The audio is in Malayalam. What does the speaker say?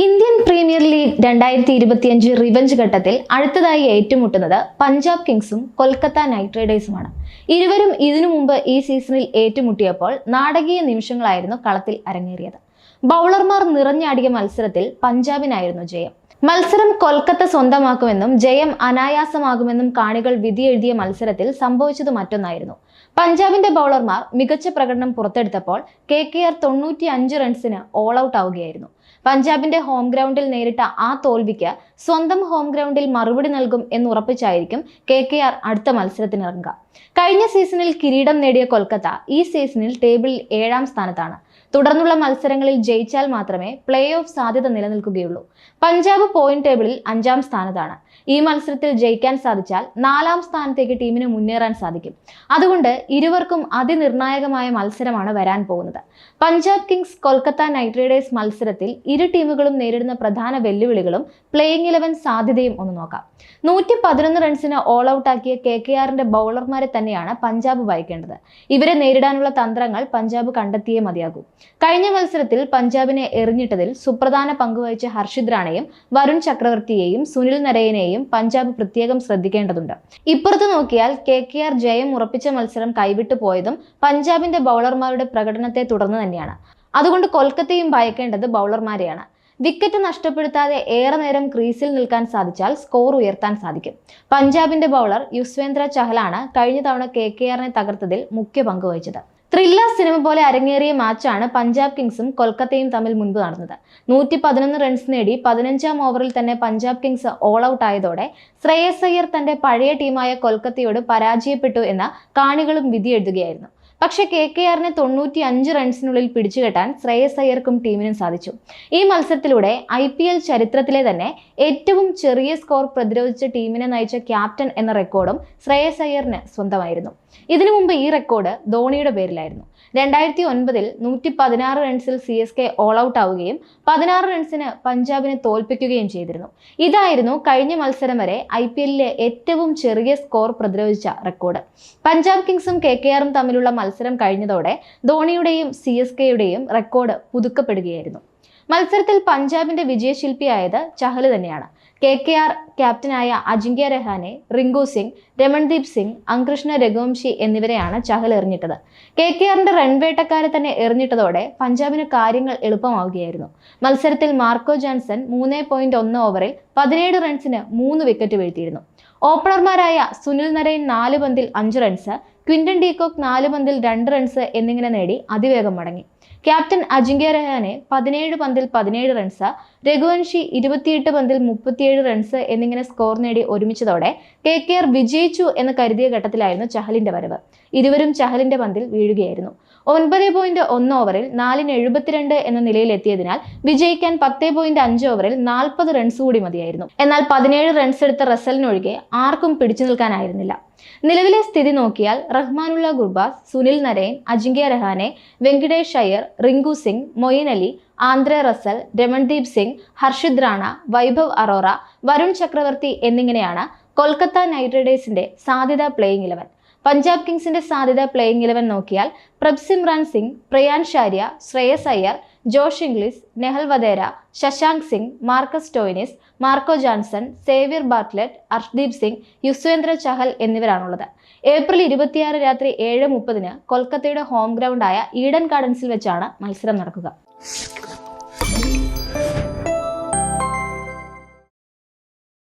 ഇന്ത്യൻ പ്രീമിയർ ലീഗ് രണ്ടായിരത്തി ഇരുപത്തിയഞ്ച് റിവഞ്ച് ഘട്ടത്തിൽ അടുത്തതായി ഏറ്റുമുട്ടുന്നത് പഞ്ചാബ് കിങ്സും കൊൽക്കത്ത നൈറ്റ് റൈഡേഴ്സുമാണ്. ഇരുവരും ഇതിനു മുമ്പ് ഈ സീസണിൽ ഏറ്റുമുട്ടിയപ്പോൾ നാടകീയ നിമിഷങ്ങളായിരുന്നു കളത്തിൽ അരങ്ങേറിയത്. ബൗളർമാർ നിറഞ്ഞാടിയ മത്സരത്തിൽ പഞ്ചാബിനായിരുന്നു ജയം. മത്സരം കൊൽക്കത്ത സ്വന്തമാക്കുമെന്നും ജയം അനായാസമാകുമെന്നും കാണികൾ വിധിയെഴുതിയ മത്സരത്തിൽ സംഭവിച്ചത് മറ്റൊന്നായിരുന്നു. പഞ്ചാബിന്റെ ബൗളർമാർ മികച്ച പ്രകടനം പുറത്തെടുത്തപ്പോൾ കെ കെ ആർ തൊണ്ണൂറ്റി അഞ്ച് റൺസിന് ഓൾ ഔട്ട് ആവുകയായിരുന്നു. പഞ്ചാബിന്റെ ഹോം ഗ്രൗണ്ടിൽ നേരിട്ട ആ തോൽവിക്ക് സ്വന്തം ഹോം ഗ്രൗണ്ടിൽ മറുപടി നൽകും എന്നുറപ്പിച്ചായിരിക്കും കെ കെ ആർ അടുത്ത മത്സരത്തിനിറങ്ങുക. കഴിഞ്ഞ സീസണിൽ കിരീടം നേടിയ കൊൽക്കത്ത ഈ സീസണിൽ ടേബിളിൽ ഏഴാം സ്ഥാനത്താണ്. തുടർന്നുള്ള മത്സരങ്ങളിൽ ജയിച്ചാൽ മാത്രമേ പ്ലേ ഓഫ് സാധ്യത നിലനിൽക്കുകയുള്ളൂ. പഞ്ചാബ് പോയിന്റ് ടേബിളിൽ അഞ്ചാം സ്ഥാനത്താണ്. ഈ മത്സരത്തിൽ ജയിക്കാൻ സാധിച്ചാൽ നാലാം സ്ഥാനത്തേക്ക് ടീമിന് മുന്നേറാൻ സാധിക്കും. അതുകൊണ്ട് ഇരുവർക്കും അതിനിർണായകമായ മത്സരമാണ് വരാൻ പോകുന്നത്. Punjab kings Kolkata knight riders മത്സരത്തിൽ ഇരു ടീമുകളും നേരിടുന്ന പ്രധാന വെല്ലുവിളികളും പ്ലേയിങ് ഇലവൻ സാധ്യതയും ഒന്ന് നോക്കാം. നൂറ്റി പതിനൊന്ന് റൺസിന് ഓൾ ഔട്ട് ആക്കിയ കെ കെ ആറിന്റെ ബൗളർമാരെ തന്നെയാണ് പഞ്ചാബ് വായിക്കേണ്ടത്. ഇവരെ നേരിടാനുള്ള തന്ത്രങ്ങൾ പഞ്ചാബ് കണ്ടെത്തിയേ മതിയാകൂ. കഴിഞ്ഞ മത്സരത്തിൽ പഞ്ചാബിനെ എറിഞ്ഞിട്ടതിൽ സുപ്രധാന പങ്കുവഹിച്ച ഹർഷിദ് റാണയും വരുൺ ചക്രവർത്തിയെയും സുനിൽ നരയനെയും പഞ്ചാബ് പ്രത്യേകം ശ്രദ്ധിക്കേണ്ടതുണ്ട്. ഇപ്പുറത്ത് നോക്കിയാൽ കെ കെ ആർ ജയം ഉറപ്പിച്ച മത്സരം കൈവിട്ടു പോയതും പഞ്ചാബിന്റെ ബൗളർമാരുടെ പ്രകടനത്തെ തുടർന്ന് തന്നെയാണ്. അതുകൊണ്ട് കൊൽക്കത്തയും ഭയക്കേണ്ടത് ബൗളർമാരെയാണ് വിക്കറ്റ് നഷ്ടപ്പെടുത്താതെ ഏറെ നേരം ക്രീസിൽ നിൽക്കാൻ സാധിച്ചാൽ സ്കോർ ഉയർത്താൻ സാധിക്കും. പഞ്ചാബിന്റെ ബൗളർ യുസ്വേന്ദ്ര ചഹലാണ് കഴിഞ്ഞ തവണ കെ കെ ആറിനെ തകർത്തതിൽ മുഖ്യ പങ്ക് വഹിച്ചത്. സിനിമ പോലെ അരങ്ങേറിയ മാച്ചാണ് പഞ്ചാബ് കിങ്സും കൊൽക്കത്തയും തമ്മിൽ മുൻപ് നടന്നത്. നൂറ്റി പതിനൊന്ന് റൺസ് നേടി പതിനഞ്ചാം ഓവറിൽ തന്നെ പഞ്ചാബ് കിങ്സ് ഓൾ ഔട്ട് ആയതോടെ ശ്രേയസ് അയ്യർ തന്റെ പഴയ ടീമായ കൊൽക്കത്തയോട് പരാജയപ്പെട്ടു എന്ന കാണികളും വിധിയെഴുതുകയായിരുന്നു. പക്ഷെ കെ കെ ആറിനെ തൊണ്ണൂറ്റി അഞ്ച് റൺസിനുള്ളിൽ പിടിച്ചുകെട്ടാൻ ശ്രേയസ് അയ്യർക്കും ടീമിനും സാധിച്ചു. ഈ മത്സരത്തിലൂടെ ഐ പി എൽ ചരിത്രത്തിലെ തന്നെ ഏറ്റവും ചെറിയ സ്കോർ പ്രതിരോധിച്ച ടീമിനെ നയിച്ച ക്യാപ്റ്റൻ എന്ന റെക്കോർഡും ശ്രേയസ് അയ്യറിന് സ്വന്തമായിരുന്നു. ഇതിനു മുമ്പ് ഈ റെക്കോർഡ് ധോണിയുടെ പേരിലായിരുന്നു. രണ്ടായിരത്തി ഒൻപതിൽ നൂറ്റി പതിനാറ് റൺസിൽ C S K all out ആവുകയും പതിനാറ് റൺസിന് പഞ്ചാബിനെ തോൽപ്പിക്കുകയും ചെയ്തിരുന്നു. ഇതായിരുന്നു കഴിഞ്ഞ മത്സരം വരെ ഐ പി എല്ലിലെ ഏറ്റവും ചെറിയ സ്കോർ പ്രതിരോധിച്ച റെക്കോർഡ് പഞ്ചാബ് കിങ്സും കെ കെ ആറും തമ്മിലുള്ള മത്സരം കഴിഞ്ഞതോടെ ധോണിയുടെയും സി എസ് കെയുടെയും റെക്കോർഡ് പുതുക്കപ്പെടുകയായിരുന്നു. മത്സരത്തിൽ പഞ്ചാബിന്റെ വിജയശില്പിയായത് ചഹൽ തന്നെയാണ്. കെ കെ ആർ ക്യാപ്റ്റനായ അജിങ്ക്യ രഹാനെ റിങ്കു സിംഗ് രമൺദീപ് സിംഗ് അങ്കൃഷ്ണ രഘുവംശി എന്നിവരെയാണ് ചഹൽ എറിഞ്ഞിട്ടത്. കെ കെ ആറിന്റെ റൺവേട്ടക്കാരെ തന്നെ എറിഞ്ഞിട്ടതോടെ പഞ്ചാബിന് കാര്യങ്ങൾ എളുപ്പമാവുകയായിരുന്നു. മത്സരത്തിൽ മാർക്കോ ജോൺസൺ മൂന്ന് പോയിന്റ് ഒന്ന് ഓവറിൽ പതിനേഴ് റൺസിന് മൂന്ന് വിക്കറ്റ് വീഴ്ത്തിയിരുന്നു. ഓപ്പണർമാരായ സുനിൽ നരയൻ നാല് പന്തിൽ അഞ്ച് റൺസ് ക്വിന്റൻ ഡീകോക്ക് നാല് പന്തിൽ രണ്ട് റൺസ് എന്നിങ്ങനെ നേടി അതിവേഗം മടങ്ങി. ക്യാപ്റ്റൻ അജിങ്ക്യ രഹാനെ പതിനേഴ് പന്തിൽ പതിനേഴ് റൺസ് രഘുവൻഷി ഇരുപത്തിയെട്ട് പന്തിൽ മുപ്പത്തിയേഴ് റൺസ് എന്നിങ്ങനെ സ്കോർ നേടി ഒരുമിച്ചതോടെ കെ കെ ആർ വിജയിച്ചു എന്ന് കരുതിയ ഘട്ടത്തിലായിരുന്നു ചഹലിന്റെ വരവ്. ഇരുവരും ചഹലിന്റെ പന്തിൽ വീഴുകയായിരുന്നു. ഒൻപത് പോയിന്റ് ഒന്ന് ഓവറിൽ നാലിന് എഴുപത്തിരണ്ട് എന്ന നിലയിൽ എത്തിയതിനാൽ വിജയിക്കാൻ പത്ത് പോയിന്റ് അഞ്ച് ഓവറിൽ നാൽപ്പത് റൺസ് കൂടി മതിയായിരുന്നു. എന്നാൽ പതിനേഴ് റൺസ് എടുത്ത റസലിനൊഴികെ ആർക്കും പിടിച്ചു നിൽക്കാനായിരുന്നില്ല. നിലവിലെ സ്ഥിതി നോക്കിയാൽ റഹ്മാനുള്ള ഗുർബാസ് സുനിൽ നരേൻ അജിങ്ക്യ രഹാനെ വെങ്കടേഷ് അയ്യർ റിങ്കു സിംഗ് മൊയിൻ അലി ആന്ധ്ര റസൽ രമൺദീപ് സിംഗ് ഹർഷിദ് റാണ വൈഭവ് അറോറ വരുൺ ചക്രവർത്തി എന്നിങ്ങനെയാണ് കൊൽക്കത്ത നൈറ്റ് റൈഡേഴ്സിന്റെ സാധ്യത പ്ലേയിങ് ഇലവൻ പഞ്ചാബ് കിങ്സിന്റെ സാധ്യത പ്ലേയിങ് ഇലവൻ നോക്കിയാൽ Prabhsimran Singh Priyansh Arya Shreyas Iyer Josh Inglis Nehal Wadhera Shashank Singh Marcus Stoinis Marco Jansen Xavier Bartlett Arshdeep Singh Yuzvendra Chahal എന്നിവരാണുള്ളത്. April ഇരുപത്തിയാറ് രാത്രി ഏഴ് മുപ്പതിന് കൊൽക്കത്തയുടെ ഹോം ഗ്രൗണ്ടായ ഈഡൻ ഗാർഡൻസിൽ വെച്ചാണ് മത്സരം നടക്കുക.